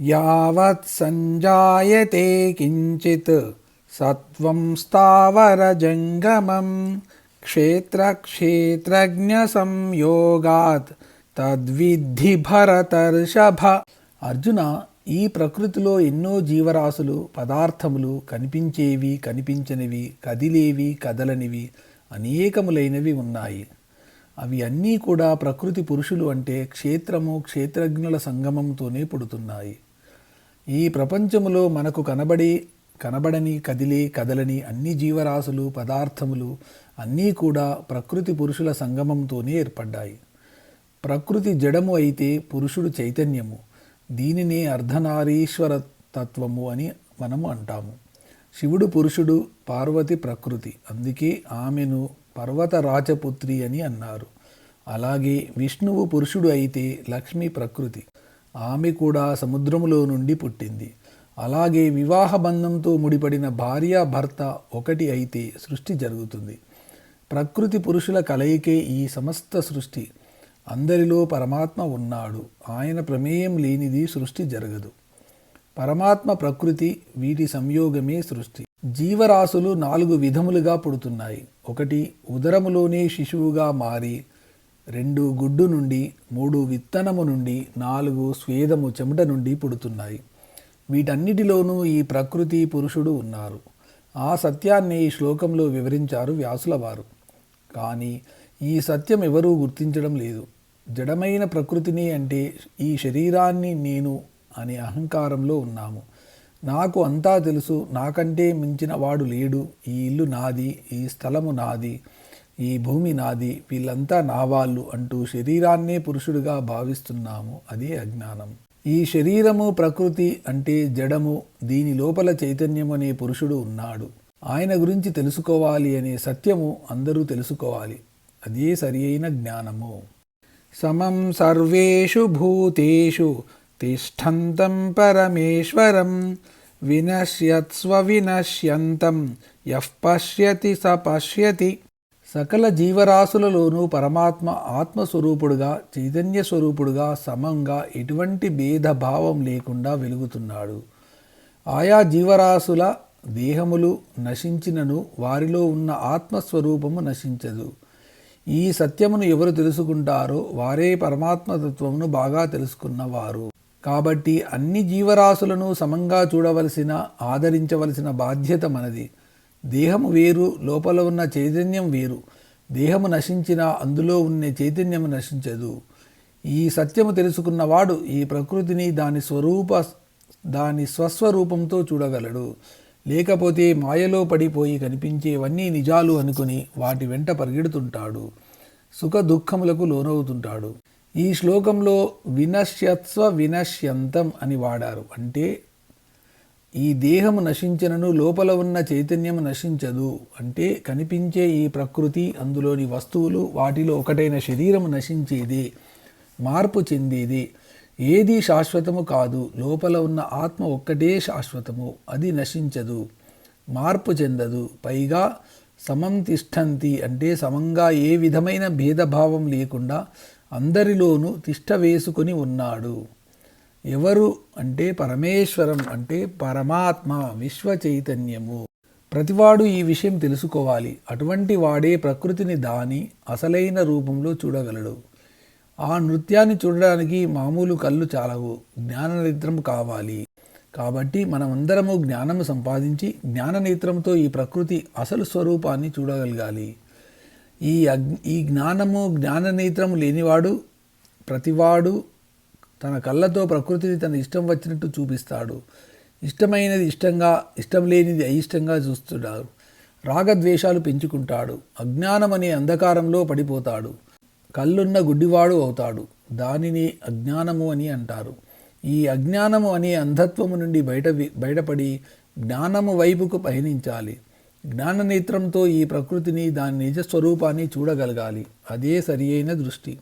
యావత్ సంజాయతే కించిత్ సత్వం స్థావరజంగమం క్షేత్రక్షేత్రజ్ఞ సంయోగాత్ తద్విద్ధి భరతర్షభ. అర్జున ఈ ప్రకృతిలో ఎన్నో జీవరాశులు పదార్థములు కనిపించేవి కనిపించనివి కదిలేవి కదలనివి అనేకములైనవి ఉన్నాయి. అవి అన్నీ కూడా ప్రకృతి పురుషులు అంటే క్షేత్రము క్షేత్రజ్ఞుల సంగమంతోనే పుడుతున్నాయి. ఈ ప్రపంచములో మనకు కనబడి కనబడని కదిలే కదలని అన్ని జీవరాశులు పదార్థములు అన్నీ కూడా ప్రకృతి పురుషుల సంగమంతోనే ఏర్పడ్డాయి. ప్రకృతి జడము అయితే పురుషుడు చైతన్యము. దీనినే అర్ధనారీశ్వర తత్వము అని మనము అంటాము. శివుడు పురుషుడు పార్వతి ప్రకృతి. అందుకే ఆమెను పర్వత రాజపుత్రి అని అన్నారు. అలాగే విష్ణువు పురుషుడు అయితే లక్ష్మి ప్రకృతి. ఆమె కూడా సముద్రములో నుండి పుట్టింది. అలాగే వివాహ బంధంతో ముడిపడిన భార్య భర్త ఒకటి అయితే సృష్టి జరుగుతుంది. ప్రకృతి పురుషుల కలయికే ఈ సమస్త సృష్టి. అందరిలో పరమాత్మ ఉన్నాడు. ఆయన ప్రమేయం లేనిది సృష్టి జరగదు. పరమాత్మ ప్రకృతి వీటి సంయోగమే సృష్టి. జీవరాశులు నాలుగు విధములుగా పుడుతున్నాయి. ఒకటి ఉదరములోనే శిశువుగా మారి రెండు గుడ్డు నుండి మూడు విత్తనము నుండి నాలుగు స్వేదము చెమట నుండి పుడుతున్నాయి. వీటన్నిటిలోనూ ఈ ప్రకృతి పురుషుడు ఉన్నారు. ఆ సత్యాన్ని ఈ శ్లోకంలో వివరించారు వ్యాసుల వారు. కానీ ఈ సత్యం ఎవరూ గుర్తించడం లేదు. జడమైన ప్రకృతిని అంటే ఈ శరీరాన్ని నేను అనే అహంకారంలో ఉన్నాము. నాకు అంతా తెలుసు నాకంటే మించిన వాడు లేడు. ఈ ఇల్లు నాది ఈ స్థలము నాది. ఈ భూమి నాది వీళ్ళంతా నా వాళ్ళు అంటూ శరీరాన్నే పురుషుడిగా భావిస్తున్నాము అదే అజ్ఞానం. ఈ శరీరము ప్రకృతి అంటే జడము దీని లోపల చైతన్యం అనే పురుషుడు ఉన్నాడు. ఆయన గురించి తెలుసుకోవాలి అనే సత్యము అందరూ తెలుసుకోవాలి. అదే సరి అయిన జ్ఞానము. సమం సర్వేషు భూతేషు తిష్టంతం పరమేశ్వరం వినశ్యత్స్వ వినశ్యంతం యః పశ్యతి స పశ్యతి. సకల జీవరాశులలోనూ పరమాత్మ ఆత్మస్వరూపుడుగా చైతన్య స్వరూపుడుగా సమంగా ఎటువంటి భేదభావం లేకుండా వెలుగుతున్నాడు. ఆయా జీవరాశుల దేహములు నశించినను వారిలో ఉన్న ఆత్మస్వరూపము నశించదు. ఈ సత్యమును ఎవరు తెలుసుకుంటారో వారే పరమాత్మతత్వమును బాగా తెలుసుకున్నవారు. కాబట్టి అన్ని జీవరాశులను సమంగా చూడవలసిన ఆదరించవలసిన బాధ్యత మనది. దేహము వేరు లోపల ఉన్న చైతన్యం వేరు. దేహము నశించినా అందులో ఉన్న చైతన్యము నశించదు. ఈ సత్యము తెలుసుకున్నవాడు ఈ ప్రకృతిని దాని స్వరూప దాని స్వస్వరూపంతో చూడగలడు. లేకపోతే మాయలో పడిపోయి కనిపించేవన్నీ నిజాలు అనుకుని వాటి వెంట పరిగెడుతుంటాడు. సుఖ దుఃఖములకు లోనవుతుంటాడు. ఈ శ్లోకంలో వినశ్యత్స్వ వినశ్యంతం అని వాడారు. అంటే ఈ దేహము నశించినను లోపల ఉన్న చైతన్యము నశించదు. అంటే కనిపించే ఈ ప్రకృతి అందులోని వస్తువులు వాటిలో ఒకటైన శరీరము నశించేదే మార్పు చెందేది. ఏది శాశ్వతము కాదు లోపల ఉన్న ఆత్మ ఒక్కటే శాశ్వతము అది నశించదు మార్పు చెందదు. పైగా సమం తిష్టంతి అంటే సమంగా ఏ విధమైన భేదభావం లేకుండా అందరిలోనూ తిష్ట వేసుకొని ఉన్నాడు. ఎవరు అంటే పరమేశ్వరం అంటే పరమాత్మ విశ్వ చైతన్యము ప్రతివాడు ఈ విషయం తెలుసుకోవాలి. అటువంటి వాడే ప్రకృతిని దాని అసలైన రూపంలో చూడగలడు. ఆ నృత్యాన్ని చూడడానికి మామూలు కళ్ళు చాలవు. జ్ఞాననేత్రం కావాలి. కాబట్టి మనమందరము జ్ఞానము సంపాదించి జ్ఞాననేత్రంతో ఈ ప్రకృతి అసలు స్వరూపాన్ని చూడగలగాలి. ఈ అగ్ ఈ జ్ఞానము జ్ఞాననేత్రము లేనివాడు ప్రతివాడు తన కళ్ళతో ప్రకృతిని తన ఇష్టం వచ్చినట్టు చూపిస్తాడు. ఇష్టమైనది ఇష్టంగా ఇష్టం లేనిది అయిష్టంగా చూస్తున్నాడు. రాగద్వేషాలు పెంచుకుంటాడు. అజ్ఞానం అనే అంధకారంలో పడిపోతాడు. కళ్ళున్న గుడ్డివాడు అవుతాడు. దానిని అజ్ఞానము అని అంటారు. ఈ అజ్ఞానము అనే అంధత్వము నుండి బయట బయటపడి జ్ఞానము వైపుకు పయనించాలి. జ్ఞాననేత్రంతో ఈ ప్రకృతిని దాని నిజస్వరూపాన్ని చూడగలగాలి. అదే సరి దృష్టి.